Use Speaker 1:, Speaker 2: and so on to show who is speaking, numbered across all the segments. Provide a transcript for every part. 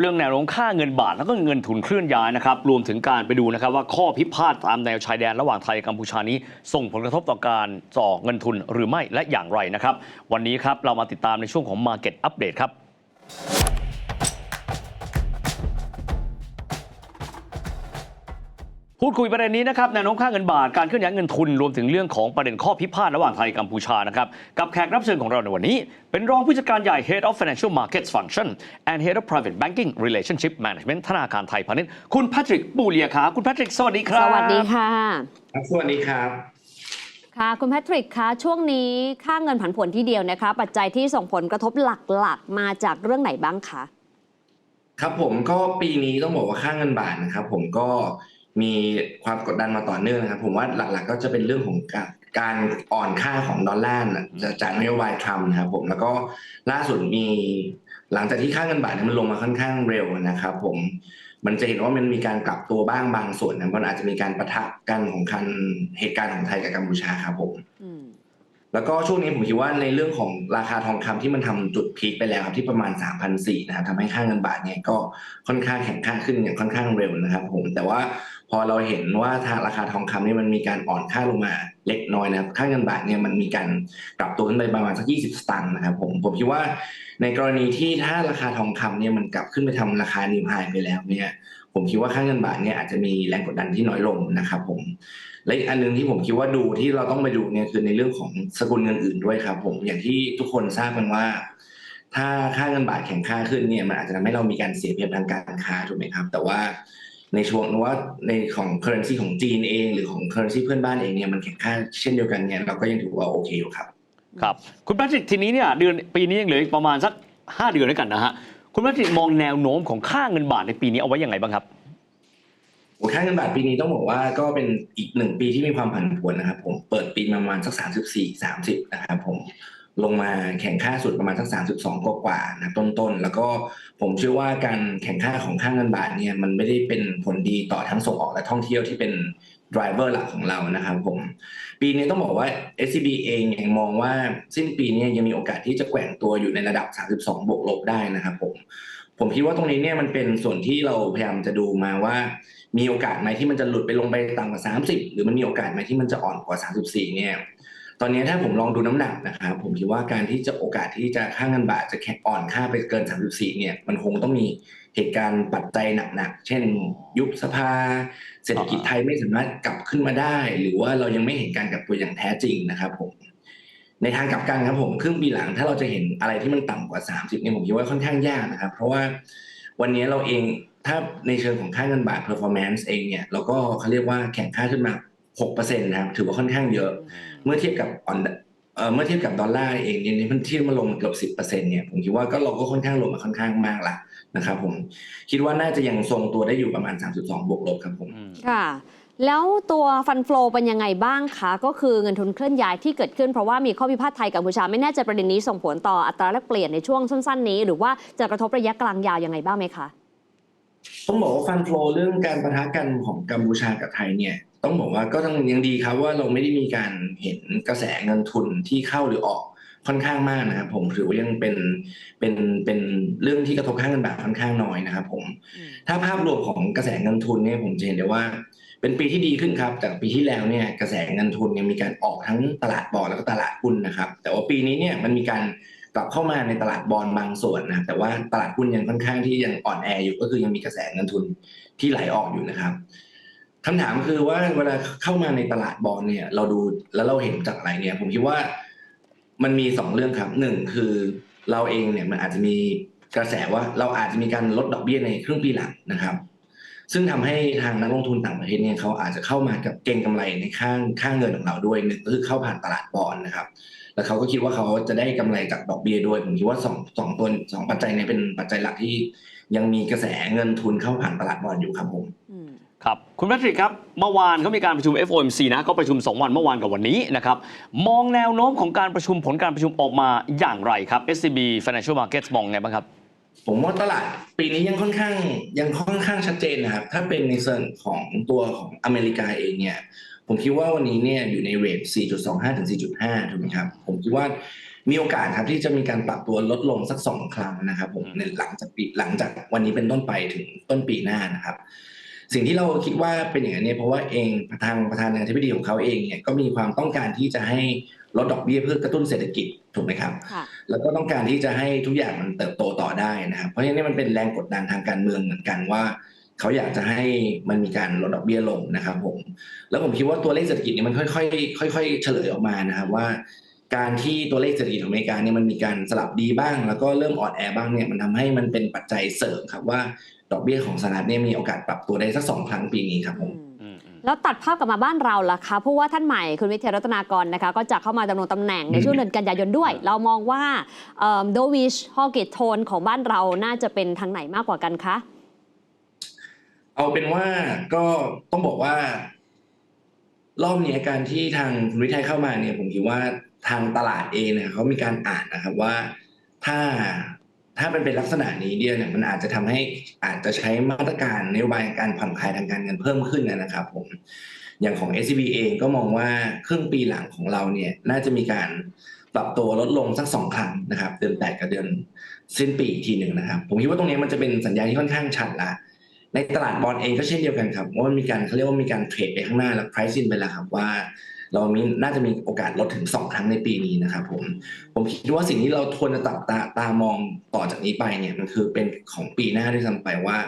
Speaker 1: เรื่องแนวโน้มค่าเงินบาทแล้วก็เงินทุนเคลื่อนย้ายนะครับรวมถึงการไปดูนะครับว่าข้อพิพาทตามแนวชายแดนระหว่างไทยกัมพูชานี้ ส่งผลกระทบต่อการจ่อเงินทุนหรือไม่และอย่างไรนะครับ วันนี้ครับเรามาติดตามในช่วงของ Market Update ครับ พูดคุยประเด็นนี้นะครับแนวโน้มค่าเงินบาทการเคลื่อนย้ายเงินทุนรวมถึงเรื่องของประเด็นข้อพิพาทระหว่างไทยกัมพูชานะครับกับแขกรับเชิญของเราในวันนี้ เป็นรองผู้จัดการใหญ่ Head of Financial Markets Function and Head of Private Banking Relationship Management ธนาคารไทยพาณิชย์คุณแพทริกปูเลียครับคุณแพทริกสวัสดีครับ
Speaker 2: สวัสดีค่ะ
Speaker 3: ครับสวัสดีครับ
Speaker 2: ค่ะคุณแพทริกคะช่วงนี้ค่าเงินผันผวนที่เดียวนะคะ ปัจจัยที่ส่งผลกระทบหลักๆ มาจากเรื่องไหนบ้างคะ
Speaker 3: ครับผมก็ปีนี้ต้องบอกว่าค่าเงินบาทนะครับ ผมก็ มีความกดดันมาต่อเนื่องนะครับผมว่าหลักๆก็จะเป็นเรื่องของการการอ่อนค่าของดอลลาร์จากนโยบายทรัมป์นะครับผมแล้วก็ล่าสุดมีหลังจากที่ค่าเงินบาทเนี่ยมันลงมาค่อนข้างเร็วนะครับผมมันจะเห็นว่ามันมีการกลับตัวบ้างบางส่วนนะมันอาจจะมีการประทะกันของคันเหตุการณ์ของไทยกับกัมพูชาครับผม
Speaker 2: อืม
Speaker 3: แล้วก็ช่วงนี้ผมคิดว่าในเรื่องของราคาทองคำที่มันทำจุดพีคไปแล้วครับที่ประมาณ 3,400นะครับทำให้ค่าเงินบาทเนี่ยก็ค่อนข้างแข็งค่าขึ้นอย่างค่อนข้างเร็วนะครับผมแต่ว่าพอเราเห็นว่าทางราคาทองคำนี่มันมีการอ่อนค่าลงมาเล็กน้อยนะครับค่าเงินบาทเนี่ยมันมีการปรับตัวขึ้นไปประมาณสัก 20 สตางค์นะครับผมผมคิดว่าในกรณีที่ถ้าราคาทองคำเนี่ยมันกลับขึ้นไปทำราคานิวไฮไปแล้วเนี่ย ผมคิดว่าค่าเงินบาทเนี่ยอาจจะมีแรงกดดันที่น้อยลงนะครับผมและอีกอันหนึงที่ผมคิดว่าดูที่เราต้องไปดูเนี่ยคือในเรื่องของสกุลเงินอื่นด้วยครับ ผมอย่างที่ทุกคนทราบกันว่า ถ้าค่าเงินบาทแข็งค่าขึ้นเนี่ยมันอาจจะทำให้เรามีการเสียเปรียบทางการค้าถูกไหมครับ แต่ว่าในช่วงว่าในของ currency ของจีนเอง หรือของ currency เพื่อนบ้านเองเนี่ยมันแข็งค่าเช่นเดียวกันเนี่ยเราก็ยังถือว่าโอเคอยู่ครับ
Speaker 1: ครับ คุณแพทริกทีนี้เนี่ยเดือนปีนี้ยังเหลืออีกประมาณสัก 5 เดือนด้วยกันนะฮะ คุณแพทริมองแนวโน้มของค่าเงินบาทในปีนี้เอาไว้อยังไงบ้างครับ
Speaker 3: ค่าเงินบาทปีนี้ต้องบอกว่าก็เป็นอีกหนึ่งปีที่มีความผันผวนนะครับ ผมเปิดปีประมาณสักสามสิบสี่สามสิบนะครับผมลงมาแข่งค่าสุดประมาณสักสามสิบสองกว่าๆนะต้นๆ แล้วก็ผมเชื่อว่าการแข่งค่าของค่าเงินบาทเนี่ยมันไม่ได้เป็นผลดีต่อทั้งส่งออกและท่องเที่ยวที่เป็น ดรเวอร์หลักของเรานะครับผม ปีนี้ต้องบอกว่า SCB เองยังมองว่าสิ้นปีนี้ยังมีโอกาสที่จะแกว่งตัวอยู่ในระดับ 32 บวกลบได้นะครับผมผมคิดว่าตรงนี้เนี่ยมันเป็นส่วนที่เราพยายามจะดูมาว่า มีโอกาสไหมที่มันจะหลุดไปลงไปต่ำกว่า 30 หรือมันมีโอกาสไหมที่มันจะอ่อนกว่า 34 เนี่ย อนนี้ถ้าผมลองดูน้ำหนักนะครับผมคิดว่าการที่จะโอกาสที่จะค่าเงินบาทจะแข็งอ่อนค่าไปเกิน 34 เนี่ย มันคงต้องมีเหตุการณ์ปัจจัยหนักๆ เช่น ยุบสภา เศรษฐกิจไทยไม่สามารถกลับขึ้นมาได้ หรือว่าเรายังไม่เห็นการกลับตัวอย่างแท้จริงนะครับผมในทางกลับกันครับผมครึ่งปีหลังถ้าเราจะเห็นอะไรที่มันต่ำกว่า 30เนี่ยผมคิดว่าค่อนข้างยากนะครับ เพราะว่าวันนี้เราเองถ้าในเชิงของค่าเงินบาท performance เองเนี่ยเราก็เขาเรียกว่าแข่งค่าขึ้นมา6%นะครับถือว่าค่อนข้างเยอะ เมื่อเทียบกับออนเอ่อเมื่อเทียบกับดอลลาร์เองเนี่ยมันที่มาลงมาเกือบ10%เนี่ยผมคิดว่าก็เราก็ค่อนข้างลงมาค่อนข้างมากละนะครับผมคิดว่าน่าจะยังทรงตัวได้อยู่ประมาณ 32บวกลบครับผม
Speaker 2: ค่ะแล้วตัวฟันฟลอเป็นยังไงบ้างคะ ก็คือเงินทุนเคลื่อนย้ายที่เกิดขึ้นเพราะว่ามีข้อพิพาทไทยกัมพูชาไม่แน่ใจประเด็นนี้ส่งผลต่ออัตราแลกเปลี่ยนในช่วงสั้นๆนี้ หรือว่าจะกระทบระยะกลางยาวยังไงบ้างไหมคะ
Speaker 3: ต้องบอกว่าฟันโฟลเรื่องการประทะกันของกัมพูชากับไทยเนี่ย ต้องบอกว่าก็ต้องยังดีครับว่าเราไม่ได้มีการเห็นกระแสเงินทุนที่เข้าหรือออกค่อนข้างมากนะครับผมถือว่ายังเป็นเป็นเป็นเรื่องที่กระทบค่าเงินบาทค่อนข้างน้อยนะครับผมถ้าภาพรวมของกระแสเงินทุนเนี่ยผมจะเห็นได้ว่า เป็นปีที่ดีขึ้นครับจากปีที่แล้วเนี่ยกระแสเงินทุนเนี่ยมีการออกทั้งตลาดบอลแล้วก็ตลาดหุ้นนะครับ แต่ว่าปีนี้เนี่ยมันมีการกลับเข้ามาในตลาดบอลบางส่วนนะแต่ว่าตลาดหุ้นยังค่อนข้างที่ยังอ่อนแออยู่ก็คือยังมีกระแสเงินทุนที่ไหลออกอยู่นะครับ คำถามคือว่าเวลาเข้ามาในตลาดบอลเนี่ย เราดูแล้วเราเห็นจากอะไรเนี่ย ผมคิดว่ามันมีสองเรื่องครับหนึ่งคือเราเองเนี่ยมันอาจจะมีกระแสว่าเราอาจจะมีการลดดอกเบี้ยในครึ่งปีหลังนะครับ ซึ่งทำให้ทางนักลงทุนต่างประเทศเนี่ยเขาอาจจะเข้ามากับเก็งกำไรในข้างข้างเงินของเราด้วยหนึ่งก็คือเข้าผ่านตลาดบอลนะครับ แล้วเขาก็คิดว่าเขาจะได้กำไรจากดอกเบี้ยด้วยผมคิดว่าสองสองตัวสองปัจจัยเนี้เป็นปัจจัยหลักที่ยังมีกระแสเงินทุนเข้าผ่านตลาดบอลอยู่ครับผม
Speaker 1: ครับคุณแพทริกครับเมื่อวานเขามีการประชุม FOMC นะก็ประชุม 2 วันเมื่อวานกับวันนี้นะครับมองแนวโน้มของการประชุมผลการประชุมออกมาอย่างไรครับ SCB Financial Markets มองไงบ้างครับ
Speaker 3: ผมว่าตลาดปีนี้ยังค่อนข้างยังค่อนข้างชัดเจนนะครับ ถ้าเป็นในส่วนของตัวของอเมริกาเองเนี่ยผมคิดว่าวันนี้เนี่ยอยู่ในเรท 4.25 ถึง 4.5 ถูกไหมครับ ผมคิดว่ามีโอกาสครับที่จะมีการปรับตัวลดลงสักสองครั้งนะครับผมในหลังจากปีหลังจากวันนี้เป็นต้นไปถึงต้นปีหน้านะครับ สิ่งที่เราคิดว่าเป็นอย่างนั้นเนี่ยเพราะว่าเองทางประธานาธิบดีของเขาเองเนี่ยก็มีความต้องการที่จะให้ลดดอกเบี้ยเพื่อกระตุ้นเศรษฐกิจถูกไหมครับ
Speaker 2: ค่ะ
Speaker 3: แล้วก็ต้องการที่จะให้ทุกอย่างมันเติบโตต่อได้นะครับ เพราะฉะนั้นมันเป็นแรงกดดันทางการเมืองเหมือนกันว่า เขาอยากจะให้มันมีการลดดอกเบี้ยลงนะครับผม แล้วผมคิดว่าตัวเลขเศรษฐกิจเนี่ยมันค่อยๆค่อย ๆ เฉลยออกมานะครับว่า การที่ตัวเลขเศรษฐกิจของอเมริกาเนี่ยมันมีการสลับดีบ้าง แล้วก็เริ่มอ่อนแอบ้างเนี่ยมันทำให้มันเป็นปัจจัยเสริมครับว่าดอกเบี้ยของสหรัฐเนี่ยมีโอกาสปรับตัวได้สักสองครั้งปีนี้ครับผม
Speaker 1: อืมอืม
Speaker 2: แล้วตัดภาพกลับมาบ้านเราล่ะคะเพราะว่าท่านใหม่คุณวิเทยรัตนากรนะคะ ก็จะเข้ามาดำรงตำแหน่งในช่วงเดือนกันยายนด้วย เรามองว่าโดวิชฮอกิตโทนของบ้านเราน่าจะเป็นทางไหนมากกว่ากันคะ
Speaker 3: เอาเป็นว่าก็ต้องบอกว่า รอบนี้การที่ทางคุณวิทัยเข้ามาเนี่ยผมคิดว่าทางตลาดเองเนี่ยเขามีการอ่านนะครับว่าถ้าถ้ามันเป็นลักษณะนี้เดียวเนี่ยมันอาจจะทำให้อาจจะใช้มาตรการนโยบายการผ่อนคลายทางการเงินเพิ่มขึ้นนะครับผมอย่างของ SCB เองก็มองว่าครึ่งปีหลังของเราเนี่ยน่าจะมีการปรับตัวลดลงสักสองครั้งนะครับ เดือนแปดกับเดือนสิ้นปีอีกทีหนึ่งนะครับ ผมคิดว่าตรงนี้มันจะเป็นสัญญาณที่ค่อนข้างชัดละ ในตลาดบอลเองก็เช่นเดียวกันครับว่ามีการเขาเรียกว่ามีการเทรดไปข้างหน้าแล้ว price in ไปแล้วครับว่า เรามีน่าจะมีโอกาสลดถึงสองครั้งในปีนี้นะครับผมผมคิดว่าสิ่งที่เราควรจะตับตาตามองต่อจากนี้ไปเนี่ยมันคือเป็นของปีหน้าด้วยซ้ำไปว่า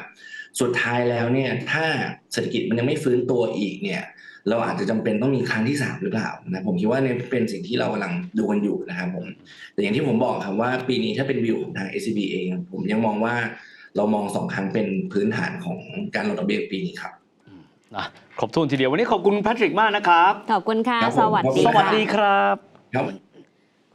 Speaker 3: สุดท้ายแล้วเนี่ยถ้าเศรษฐกิจมันยังไม่ฟื้นตัวอีกเนี่ยเราอาจจะจำเป็นต้องมีครั้งที่สามหรือเปล่านะผมคิดว่าเนี่ยเป็นสิ่งที่เรากำลังดูกันอยู่นะครับผมแต่อย่างที่ผมบอกครับว่าปีนี้ถ้าเป็นวิวของทาง SCB เองผมยังมองว่า เรามองสองครั้งเป็นพื้นฐานของการลดดอกเบี้ยปีนี้ครับ
Speaker 1: นะครบถ้วนทีเดียววันนี้ขอบคุณแพทริกมากนะครับ
Speaker 2: ขอบคุณค่ะ
Speaker 3: ครับผม
Speaker 2: สวัสดี
Speaker 1: สวัส
Speaker 2: ค่ะ
Speaker 1: ดีครับ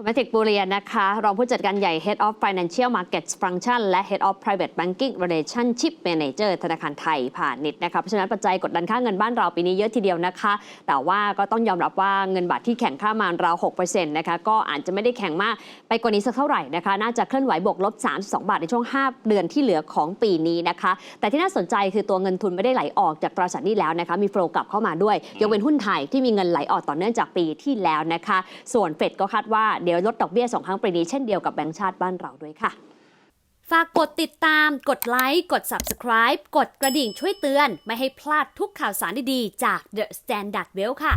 Speaker 3: คุ
Speaker 2: ณแมทิกบูเรียนนะคะ รองผู้จัดการใหญ่ Head of Financial Markets Function และ Head of Private Banking Relationship Manager ธนาคารไทยพาณิชย์นะคะเพราะฉะนั้นปัจจัยกดดันค่าเงินบ้านเราปีนี้เยอะทีเดียวนะคะ แต่ว่าก็ต้องยอมรับว่าเงินบาทที่แข็งค่ามาราว6%นะคะก็อาจจะไม่ได้แข็งมากไปกว่านี้สักเท่าไหร่นะคะ น่าจะเคลื่อนไหวบวกลบ 32 บาทในช่วง 5 เดือนที่เหลือของปีนี้นะคะ แต่ที่น่าสนใจคือตัวเงินทุนไม่ได้ไหลออกจากตราสารหนี้แล้วนะคะมีโฟลกลับเข้ามาด้วยยกเว้นหุ้นไทยที่มีเงินไหลออกต่อเนื่องจากปีที่แล้วนะคะ ส่วนเฟดก็คาดว่าเดี๋ยวลดดอกเบี้ยสองครั้งปีนี้เช่นเดียวกับแบงก์ชาติบ้านเราด้วยค่ะ
Speaker 4: ฝากกดติดตาม กดไลค์ กด Subscribe กดกระดิ่งช่วยเตือน ไม่ให้พลาดทุกข่าวสารดีๆ จาก The Standard Well ค่ะ